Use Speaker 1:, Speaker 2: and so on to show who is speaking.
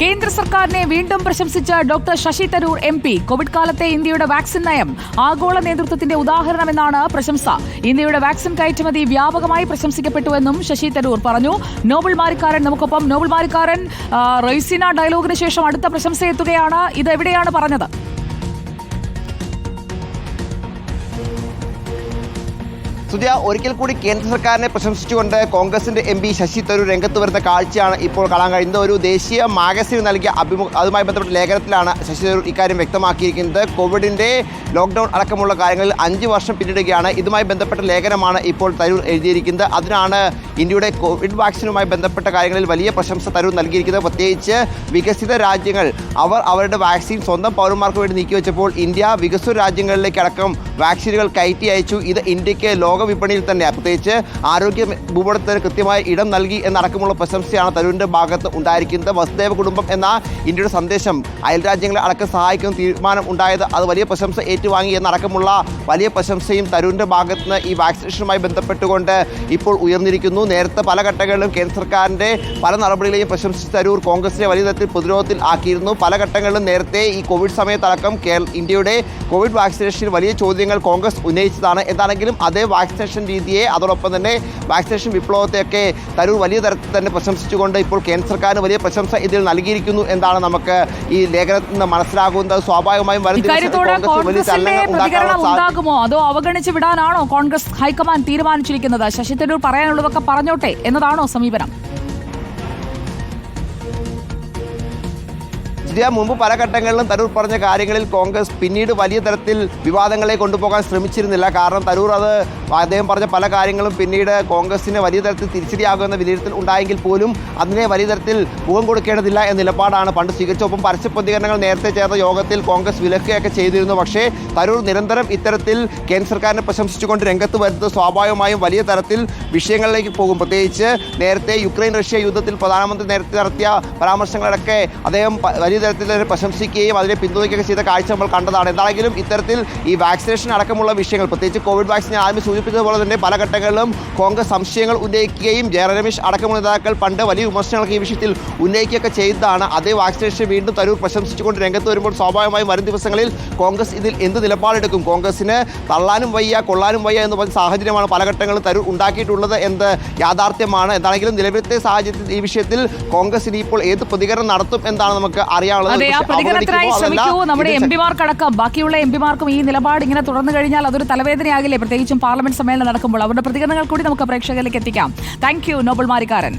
Speaker 1: കേന്ദ്ര സർക്കാരിനെ വീണ്ടും പ്രശംസിച്ച doctor Shashi Tharoor M P. Covid കാലത്തെ ഇന്ത്യയുടെ വാക്സിൻ നയം ആഗോള നേതൃത്വത്തിന്റെ ഉദാഹരണമെന്നാണ് പ്രശംസ. ഇന്ത്യയുടെ വാക്സിൻ കയറ്റുമതി വ്യാപകമായി പ്രശംസിക്കപ്പെട്ടുവെന്നും ശശി തരൂർ പറഞ്ഞു. നോബൽ മാരിക്കാരൻ നമുക്കൊപ്പം. നോബൽ മാരിക്കാരൻ റൈസിന ഡയലോഗിന് ശേഷം അടുത്ത പ്രശംസ എത്തുകയാണ് ഇത് എവിടെയാണ് പറഞ്ഞത്?
Speaker 2: സുജയ ഒരിക്കൽ കൂടി കേന്ദ്ര സർക്കാരിനെ പ്രശംസിച്ചുകൊണ്ട് കോൺഗ്രസിന്റെ എം പി ശശി തരൂർ രംഗത്ത് വരുന്ന കാഴ്ചയാണ് ഇപ്പോൾ കാണാൻ കഴിയുന്നത്. ഒരു ദേശീയ മാഗസിൻ നൽകിയ അഭിമുഖ അതുമായി ബന്ധപ്പെട്ട ലേഖനത്തിലാണ് ശശി തരൂർ ഇക്കാര്യം വ്യക്തമാക്കിയിരിക്കുന്നത്. കോവിഡിന്റെ ലോക്ക്ഡൌൺ അടക്കമുള്ള കാര്യങ്ങളിൽ അഞ്ച് വർഷം പിന്നിടുകയാണ്. ഇതുമായി ബന്ധപ്പെട്ട ലേഖനമാണ് ഇപ്പോൾ തരൂർ എഴുതിയിരിക്കുന്നത്. അതിനാണ് ഇന്ത്യയുടെ കോവിഡ് വാക്സിനുമായി ബന്ധപ്പെട്ട കാര്യങ്ങളിൽ വലിയ പ്രശംസ തരൂർ നൽകിയിരിക്കുന്നത്. പ്രത്യേകിച്ച് വികസിത രാജ്യങ്ങൾ അവർ അവരുടെ വാക്സിൻ സ്വന്തം പൗരന്മാർക്ക് വേണ്ടി നീക്കിവെച്ചപ്പോൾ ഇന്ത്യ വികസ്വര രാജ്യങ്ങളിലേക്ക് അടക്കം വാക്സിനുകൾ കയറ്റി അയച്ചു. ഇത് ഇന്ത്യയ്ക്ക് ലോക വിപണിയിൽ തന്നെ. പ്രത്യേകിച്ച് ആരോഗ്യ ഭൂപടത്തിന് കൃത്യമായ ഇടം നൽകി എന്നടക്കമുള്ള പ്രശംസയാണ് തരൂരിന്റെ ഭാഗത്ത് ഉണ്ടായിരിക്കുന്നത്. വസുദേവ കുടുംബം എന്ന ഇന്ത്യയുടെ സന്ദേശം അയൽരാജ്യങ്ങളെ അടക്കം സഹായിക്കുന്ന തീരുമാനം ഉണ്ടായത് അത് വലിയ പ്രശംസ ഏറ്റുവാങ്ങി എന്നടക്കമുള്ള വലിയ പ്രശംസയും തരൂരിന്റെ ഭാഗത്ത് നിന്ന് ഈ വാക്സിനേഷനുമായി ബന്ധപ്പെട്ടുകൊണ്ട് ഇപ്പോൾ ഉയർന്നിരിക്കുന്നു. നേരത്തെ പല ഘട്ടങ്ങളിലും കേന്ദ്ര സർക്കാരിന്റെ പല നടപടികളെയും പ്രശംസിച്ച് തരൂർ കോൺഗ്രസിനെ വലിയ തരത്തിൽ പ്രതിരോധത്തിൽ ആക്കിയിരുന്നു. പല ഘട്ടങ്ങളിലും നേരത്തെ ഈ കോവിഡ് സമയത്തടക്കം കേരള ഇന്ത്യയുടെ കോവിഡ് വാക്സിനേഷനിൽ വലിയ ചോദ്യങ്ങൾ കോൺഗ്രസ് ഉന്നയിച്ചതാണ്. എന്താണെങ്കിലും അതേ വാക്സിനേഷൻ രീതിയെ അതോടൊപ്പം തന്നെ വാക്സിനേഷൻ വിപ്ലവത്തെയൊക്കെ തരൂർ വലിയ തരത്തിൽ തന്നെ പ്രശംസിച്ചുകൊണ്ട് ഇപ്പോൾ കേന്ദ്ര സർക്കാരിന് വലിയ പ്രശംസ ഇതിൽ നൽകിയിരിക്കുന്നു എന്നാണ് നമുക്ക് ഈ ലേഖനത്തിൽ നിന്ന് മനസ്സിലാകുന്നത്. സ്വാഭാവികമായും
Speaker 1: ഉണ്ടാകുമോ? അതോ അവഗണിച്ച് വിടാനാണോ കോൺഗ്രസ് ഹൈക്കമാൻഡ് തീരുമാനിച്ചിരിക്കുന്നത്? ശശി തരൂർ പറയാനുള്ളതൊക്കെ പറഞ്ഞോട്ടെ എന്നതാണോ സമീപനം?
Speaker 2: ഇതിന് മുമ്പ് പല ഘട്ടങ്ങളിലും തരൂർ പറഞ്ഞ കാര്യങ്ങളിൽ കോൺഗ്രസ് പിന്നീട് വലിയ തരത്തിൽ വിവാദങ്ങളെ കൊണ്ടുപോകാൻ ശ്രമിച്ചിരുന്നില്ല. കാരണം തരൂർ അത് അദ്ദേഹം പറഞ്ഞ പല കാര്യങ്ങളും പിന്നീട് കോൺഗ്രസിന് വലിയ തരത്തിൽ തിരിച്ചടിയാകുമെന്ന വിലയിരുത്തൽ ഉണ്ടായെങ്കിൽ പോലും അതിനെ വലിയ തരത്തിൽ മുഖം കൊടുക്കേണ്ടതില്ല എന്ന നിലപാടാണ്. പണ്ട് സ്വീകരിച്ചൊപ്പം പരസ്യ പ്രതികരണങ്ങൾ നേരത്തെ ചേർന്ന യോഗത്തിൽ കോൺഗ്രസ് വിലക്കുകയൊക്കെ ചെയ്തിരുന്നു. പക്ഷേ തരൂർ നിരന്തരം ഇത്തരത്തിൽ കേന്ദ്ര സർക്കാരിനെ പ്രശംസിച്ചുകൊണ്ട് രംഗത്ത് വരുന്നത് സ്വാഭാവികമായും വലിയ തരത്തിൽ വിഷയങ്ങളിലേക്ക് പോകും. പ്രത്യേകിച്ച് നേരത്തെ യുക്രൈൻ റഷ്യ യുദ്ധത്തിൽ പ്രധാനമന്ത്രി നേരത്തെ നടത്തിയ പരാമർശങ്ങളൊക്കെ അദ്ദേഹം വലിയ തരത്തിൽ പ്രശംസിക്കുകയും അതിനെ പിന്തുണയ്ക്കുകയൊക്കെ ചെയ്ത കാഴ്ച നമ്മൾ കണ്ടതാണ്. എന്താണെങ്കിലും ഇത്തരത്തിൽ ഈ വാക്സിനേഷൻ അടക്കമുള്ള വിഷയങ്ങൾ പ്രത്യേകിച്ച് കോവിഡ് വാക്സിൻ ആദ്യം സൂചിപ്പിച്ചതുപോലെ തന്നെ പല ഘട്ടങ്ങളിലും കോൺഗ്രസ് സംശയങ്ങൾ ഉന്നയിക്കുകയും ജയ രമേശ് അടക്കമുള്ള നേതാക്കൾ പണ്ട് വലിയ വിമർശനങ്ങളൊക്കെ ഈ വിഷയത്തിൽ ഉന്നയിക്കുകയൊക്കെ ചെയ്തതാണ്. അതേ വാക്സിനേഷൻ വീണ്ടും തരൂർ പ്രശംസിച്ചുകൊണ്ട് രംഗത്ത് വരുമ്പോൾ സ്വാഭാവികമായും വരും ദിവസങ്ങളിൽ കോൺഗ്രസ് ഇതിൽ എന്ത് നിലപാടെടുക്കും? കോൺഗ്രസിന് തള്ളാനും വയ്യ കൊള്ളാനും വയ്യ എന്ന് പറഞ്ഞ സാഹചര്യമാണ് പല ഘട്ടങ്ങളും തരൂർ ഉണ്ടാക്കിയിട്ടുള്ളത് എന്ത് യാഥാർത്ഥ്യമാണ്. എന്താണെങ്കിലും നിലവിലത്തെ സാഹചര്യത്തിൽ ഈ വിഷയത്തിൽ കോൺഗ്രസ് ഇനിയിപ്പോൾ ഏത് പ്രതികരണം നടത്തും എന്താണ് നമുക്ക് അറിയാനുള്ളത്
Speaker 1: അതെ ആ
Speaker 2: പക്ഷേ
Speaker 1: പ്രതികരണത്തിനായി ശ്രമിക്കൂ നമ്മുടെ എം പിമാർക്കടക്കം ബാക്കിയുള്ള എം പിമാർക്കും ഈ നിലപാട് ഇങ്ങനെ തുടർന്നു കഴിഞ്ഞാൽ അതൊരു തലവേദനയാകില്ലേ? പ്രത്യേകിച്ചും പാർലമെന്റ് സമ്മേളനം നടക്കുമ്പോൾ. അവരുടെ പ്രതികരണങ്ങൾ കൂടി നമുക്ക് പ്രേക്ഷകരിലേക്ക് എത്തിക്കാം. Thank you Nobel Marikkaran.